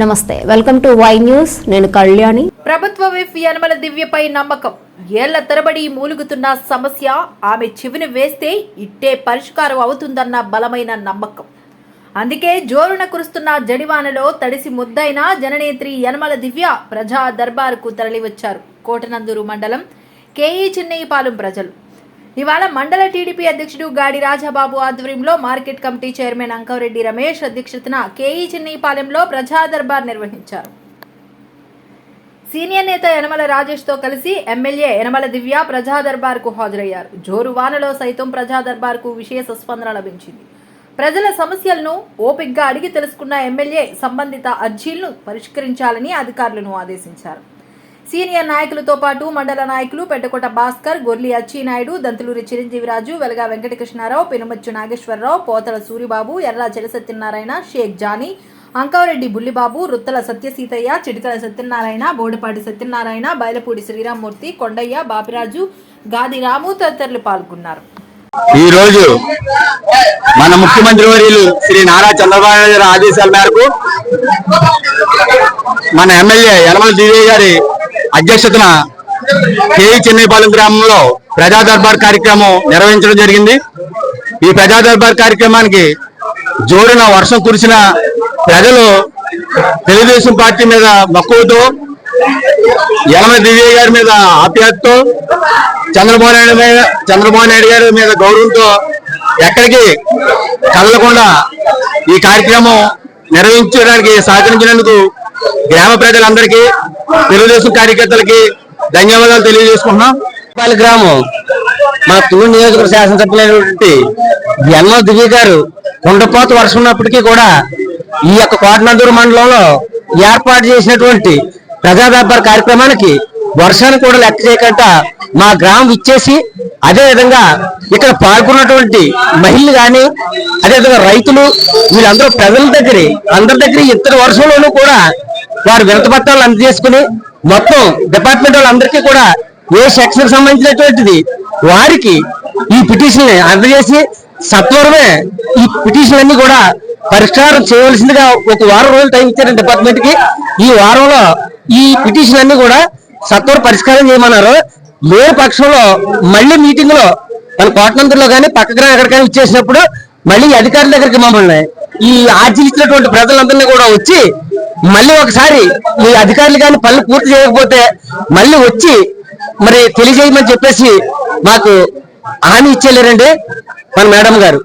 నమస్తే welcome to Y news. నేను కళ్యాణి. ప్రభుత్వ విఫ్ యనమల దివ్యపై నమ్మకం. ఏళ్ళ తరబడి మూలుగుతున్న సమస్య ఆమె చెవిని వేస్తే ఇట్టే పరిష్కారం అవుతుందన్న బలమైన నమ్మకం. అందుకే జోరున కురుస్తున్న జడివానలో తడిసి ముద్దైన జననేత్రి యనమల దివ్య ప్రజా దర్బారుకు తరలివచ్చారు. కోటనందూరు మండలం కేఈ చిన్నయ్యపాలెం ప్రజలు. ఇవాళ మండల టీడీపీ అధ్యక్షుడు గాడి రాజాబాబు ఆధ్వర్యంలో market committee chairman Ankavareddy Ramesh అధ్యక్షతన కేఈ చిన్నీపాలెంలో ప్రజా దర్బార్ నిర్వహించారు. సీనియర్ నేత యనమల రాజేష్తో కలిసి ఎమ్మెల్యే యనమల దివ్య ప్రజా దర్బార్కు హాజరయ్యారు. జోరు వానలో సైతం ప్రజా దర్బార్కు విశేష స్పందన లభించింది. ప్రజల సమస్యలను ఓపిగ్గా అడిగి తెలుసుకున్న ఎమ్మెల్యే సంబంధిత అర్జీలను పరిష్కరించాలని అధికారులను ఆదేశించారు. సీనియర్ నాయకులతో పాటు మండల నాయకులు పెద్దకోట భాస్కర్ గొర్లి అచ్చినాయుడు దంతులూరి చిరంజీవిరాజు వెలగా వెంకటకృష్ణారావు పెనుమచ్చు నాగేశ్వరరావు పోతల సూరిబాబు ఎర్ర చెలసత్యనారాయణ షేక్ జానీ అంకవరెడ్డి బుల్లిబాబు రుత్తల సత్యసీతయ్య చిటికల సత్యనారాయణ బోడపాటి సత్యనారాయణ బయలపూడి శ్రీరామ్మూర్తి కొండయ్య బాపిరాజు గాది రాము తదితరులు పాల్గొన్నారు. ఈ రోజు మన ముఖ్యమంత్రి వర్యులు శ్రీ నారా చంద్రబాబు నాయుడు ఆదేశాల మేరకు మన ఎమ్మెల్యే యనమల దివ్య గారి అధ్యక్షతన కేఈ చెన్నైపాలెం గ్రామంలో ప్రజా దర్బార్ కార్యక్రమం నిర్వహించడం జరిగింది. ఈ ప్రజా దర్బార్ కార్యక్రమానికి జోరున వర్షం కురిసిన ప్రజలు తెలుగుదేశం పార్టీ మీద మక్కువతో యలమ దివ్య గారి మీద ఆప్యాయతతో చంద్రబాబు నాయుడు మీద చంద్రబాబు నాయుడు గారి మీద గౌరవంతో ఎక్కడికి కదలకుండా ఈ కార్యక్రమం నిర్వహించడానికి సహకరించినందుకు గ్రామ ప్రజలందరికీ తెలుగుదేశం కార్యకర్తలకి ధన్యవాదాలు తెలియజేసుకుంటున్నాం. పాలి గ్రామం మన తూరు నియోజకవర్గ శాసనసభ్యులైనటువంటి ఎన్నో దివ్య గారు కుండపోత వర్షం ఉన్నప్పటికీ కూడా ఈ యొక్క కోటనందూరు మండలంలో ఏర్పాటు చేసినటువంటి ప్రజా దర్బార్ కార్యక్రమానికి వర్షాన్ని కూడా లెక్క చేయకుండా మా గ్రామం ఇచ్చేసి అదే విధంగా ఇక్కడ పాల్గొన్నటువంటి మహిళలు కానీ అదే విధంగా రైతులు వీళ్ళందరూ ప్రజల దగ్గర అందరి దగ్గర ఇద్దరు వర్షంలోనూ కూడా వారు వినత పత్రాలు అందజేసుకుని మొత్తం డిపార్ట్మెంట్ వాళ్ళందరికీ కూడా ఏ సెక్షన్ సంబంధించినటువంటిది వారికి ఈ పిటిషన్ అందజేసి సత్వరమే ఈ పిటిషన్ అన్ని కూడా పరిష్కారం చేయవలసిందిగా ఒక వారం రోజులు టైం ఇచ్చారు డిపార్ట్మెంట్కి. ఈ వారంలో ఈ పిటిషన్ అన్ని కూడా సత్వర పరిష్కారం చేయమన్నారు. లేని పక్షంలో మళ్ళీ మీటింగ్లో మన కోటనందులో కానీ పక్క గ్రామం ఎక్కడికైనా ఇచ్చేసినప్పుడు మళ్ళీ అధికారుల దగ్గరికి మమ్మల్ని ఈ ఆర్జీలు ఇచ్చినటువంటి ప్రజలందరినీ కూడా వచ్చి మళ్ళీ ఒకసారి ఈ అధికారులు కానీ పనులు పూర్తి చేయకపోతే మళ్ళీ వచ్చి మరి తెలియజేయమని చెప్పేసి మాకు హామీ ఇచ్చేలేరండి మన మేడం గారు.